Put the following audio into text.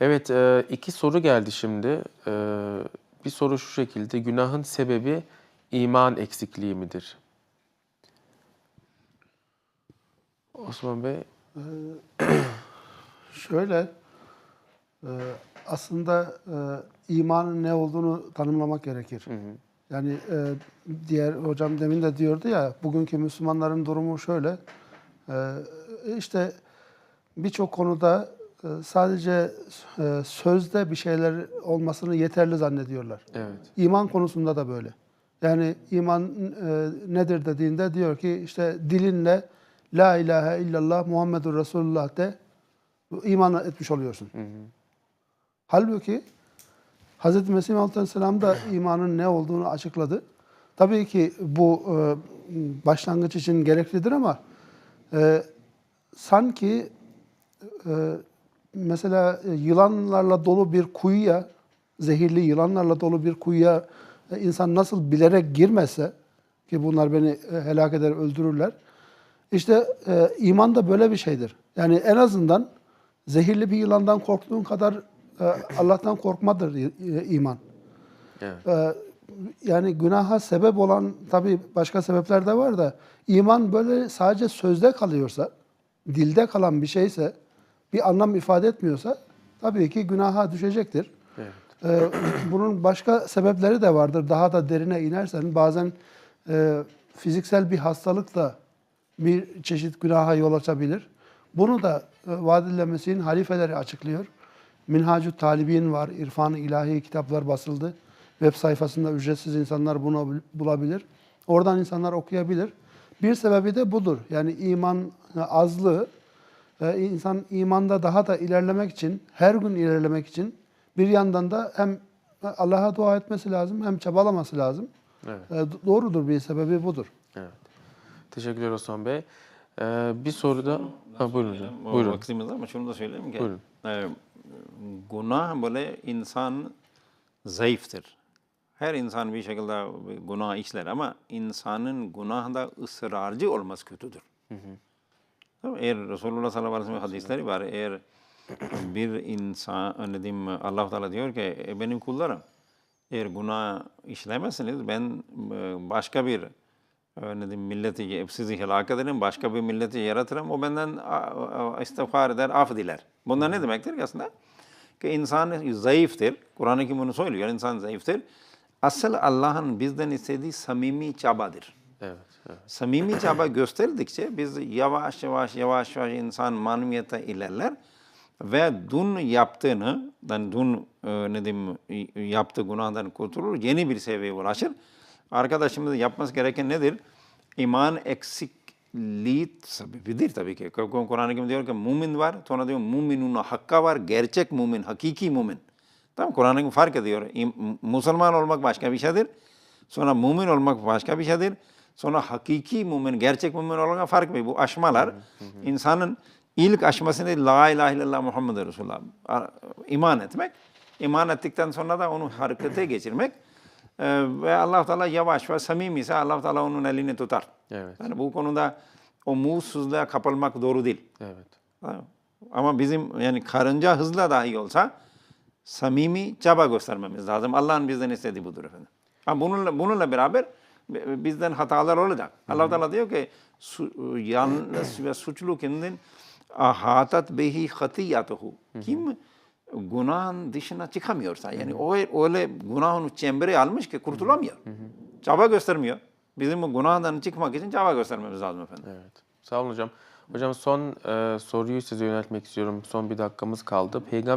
Evet, e, iki soru geldi şimdi. E, Bir soru şu şekilde, günahın sebebi iman eksikliği midir? Osman Bey, Şöyle, e, aslında e, imanın ne olduğunu tanımlamak gerekir. Yani e, diğer hocam demin de diyordu ya, bugünkü Müslümanların durumu şöyle. İşte birçok konuda sadece e, sözde bir şeyler olmasını yeterli zannediyorlar. evet. İman konusunda da böyle. Yani iman e, nedir dediğinde diyor ki işte dilinle La ilahe illallah Muhammedur Resulullah de iman etmiş oluyorsun. Halbuki Hz. Mesih Aleyhisselam da imanın ne olduğunu açıkladı. Tabii ki bu e, başlangıç için gereklidir ama e, sanki e, mesela e, yılanlarla dolu bir kuyuya, zehirli yılanlarla dolu bir kuyuya e, insan nasıl bilerek girmezse ki bunlar beni e, helak eder, öldürürler. İşte e, iman da böyle bir şeydir. Yani en azından zehirli bir yılandan korktuğun kadar e, Allah'tan korkmadır e, iman. Evet. Ee, yani günaha sebep olan tabii başka sebepler de var da iman böyle sadece sözde kalıyorsa, dilde kalan bir şeyse, bir anlam ifade etmiyorsa tabii ki günaha düşecektir. Evet. Ee, bunun başka sebepleri de vardır. Daha da derine inersen bazen e, fiziksel bir hastalık da bir çeşit günaha yol açabilir. Bunu da e, Vadil Mesih'in halifeleri açıklıyor. Minhacü Talibin var, İrfan-ı İlahi kitaplar basıldı. Web sayfasında ücretsiz insanlar bunu bul- bulabilir. Oradan insanlar okuyabilir. Bir sebebi de budur. Yani iman e, azlığı, e, insan imanda daha da ilerlemek için, her gün ilerlemek için bir yandan da hem Allah'a dua etmesi lazım hem çabalaması lazım. Evet. E, do- Doğrudur bir sebebi budur. Evet. Teşekkürler Osman Bey. Ee, Bir soru da... Ha, buyurun. O Buyurun. vaktimiz var ama şunu da söyleyeyim ki Buyurun. e, günah böyle insan zayıftır. Her insan bir şekilde günah işler ama insanın günahda ısrarcı olması kötüdür. Eğer Resulullah sallallahu aleyhi ve sellem hadisleri var. Eğer bir insan, ne diyeyim, allah Teala diyor ki "E, benim kullarım eğer günah işlemezseniz ben e, başka bir e, ne diyeyim, milleti sizi helak ederim, başka bir milleti yaratırım. O benden istiğfar eder, af diler. Bunlar ne demektir ki aslında? Ki insan zayıftır. Kur'an-ı Kerim bunu söylüyor. İnsan zayıftır. Asıl Allah'ın bizden istediği samimi çabadır. Evet. evet. Samimi çaba gösterdikçe biz yavaş yavaş yavaş yavaş insan maneviyata ilerler ve dün yaptığını, yani dün e, ne diyeyim yaptığı günahdan kurtulur, yeni bir seviyeye ulaşır. Arkadaşımız yapması gereken nedir? İman eksikliği sebebidir tabii ki. Kur- Kur'an-ı Kerim diyor ki mümin var, sonra diyor müminun hakka var, gerçek mümin, hakiki mümin. Tamam Kur'an-ı Kerim fark ediyor. Müslüman olmak başka bir şeydir. Sonra mümin olmak başka bir şeydir. Sonra hakiki mümin, gerçek mümin olmak fark var. Bu aşmalar insanın ilk aşmasını La ilahe illallah Muhammed Resulullah. İman etmek. İman ettikten sonra da onu harekete geçirmek. Ee, ve allah Teala yavaş ve samimi ise allah Teala onun elini tutar. Evet. Yani bu konuda o mutsuzluğa kapılmak doğru değil. Evet. Ama bizim yani karınca hızla dahi olsa samimi çaba göstermemiz lazım. Allah'ın bizden istediği budur efendim. Ama bununla, bununla beraber bizden hatalar olacak. Allah Teala diyor ki su, yalnız ve suçlu kendin ahatat behi hatiyatuhu. Kim günahın dışına çıkamıyorsa yani o öyle günahın çembere almış ki kurtulamıyor. Çaba göstermiyor. Bizim bu günahdan çıkmak için çaba göstermemiz lazım efendim. Evet. Sağ olun hocam. Hocam son e, soruyu size yöneltmek istiyorum. Son bir dakikamız kaldı. Peygamber